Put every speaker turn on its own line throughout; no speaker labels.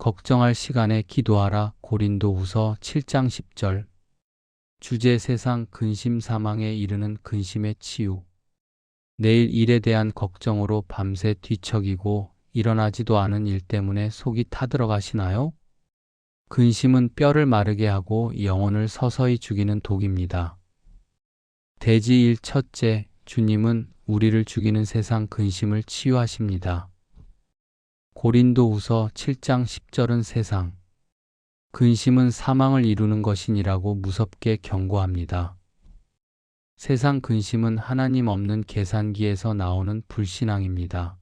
걱정할 시간에 기도하라 고린도 후서 7장 10절 주제 세상 근심 사망에 이르는 근심의 치유 내일 일에 대한 걱정으로 밤새 뒤척이고 일어나지도 않은 일 때문에 속이 타들어가시나요? 근심은 뼈를 마르게 하고 영혼을 서서히 죽이는 독입니다. 대지 일 첫째, 주님은 우리를 죽이는 세상 근심을 치유하십니다. 고린도 후서 7장 10절은 세상. 근심은 사망을 이루는 것이니라고 무섭게 경고합니다. 세상 근심은 하나님 없는 계산기에서 나오는 불신앙입니다.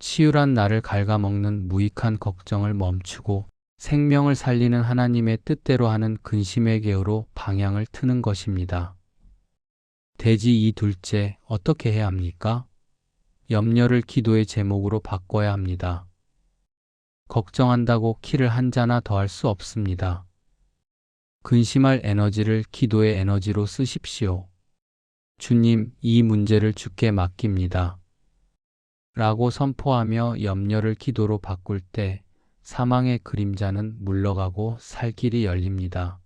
치유란 나를 갉아먹는 무익한 걱정을 멈추고 생명을 살리는 하나님의 뜻대로 하는 근심의 개으로 방향을 트는 것입니다. 대지 이 둘째, 어떻게 해야 합니까? 염려를 기도의 제목으로 바꿔야 합니다. 걱정한다고 키를 한 자나 더할 수 없습니다. 근심할 에너지를 기도의 에너지로 쓰십시오. 주님, 이 문제를 주께 맡깁니다. 라고 선포하며 염려를 기도로 바꿀 때 사망의 그림자는 물러가고 살 길이 열립니다.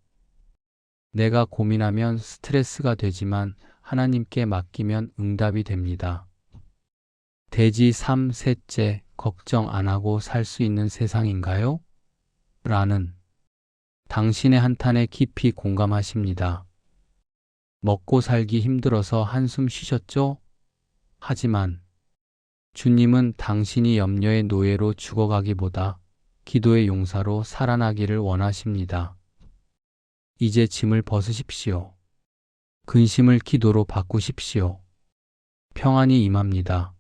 내가 고민하면 스트레스가 되지만 하나님께 맡기면 응답이 됩니다. 대지 3 셋째 걱정 안 하고 살 수 있는 세상인가요? 라는 당신의 한탄에 깊이 공감하십니다. 먹고 살기 힘들어서 한숨 쉬셨죠? 하지만 주님은 당신이 염려의 노예로 죽어가기보다 기도의 용사로 살아나기를 원하십니다. 이제 짐을 벗으십시오. 근심을 기도로 바꾸십시오. 평안이 임합니다.